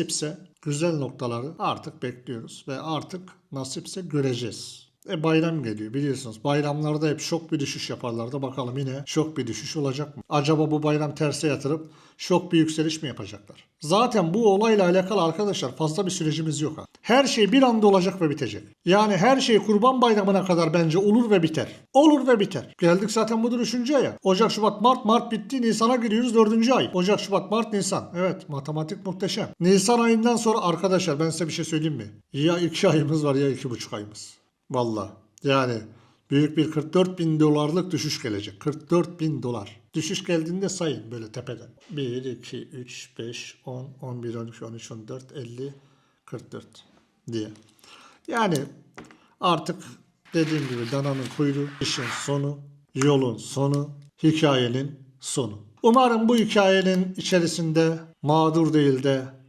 nasipse güzel noktaları artık bekliyoruz ve artık nasipse göreceğiz. E bayram geliyor biliyorsunuz. Bayramlarda hep şok bir düşüş yaparlardı. Bakalım yine şok bir düşüş olacak mı? Acaba bu bayram terse yatırıp şok bir yükseliş mi yapacaklar? Zaten bu olayla alakalı arkadaşlar fazla bir sürecimiz yok. ha. Her şey bir anda olacak ve bitecek. Yani her şey kurban bayramına kadar bence olur ve biter. Olur ve biter. Geldik zaten budur üçüncü aya. Ocak, Şubat, Mart, Mart bitti. Nisan'a giriyoruz dördüncü ay. Ocak, Şubat, Mart, Nisan. Evet matematik muhteşem. Nisan ayından sonra arkadaşlar ben size bir şey söyleyeyim mi? Ya iki ayımız var ya iki buçuk ayımız. Valla. Yani büyük bir 44 bin dolarlık düşüş gelecek. 44 bin dolar. Düşüş geldiğinde sayın böyle tepeden. 1, 2, 3, 5, 10, 11, 12, 13, 14, 50, 44 diye. Yani artık dediğim gibi dananın kuyruğu, işin sonu, yolun sonu, hikayenin sonu. Umarım bu hikayenin içerisinde mağdur değil de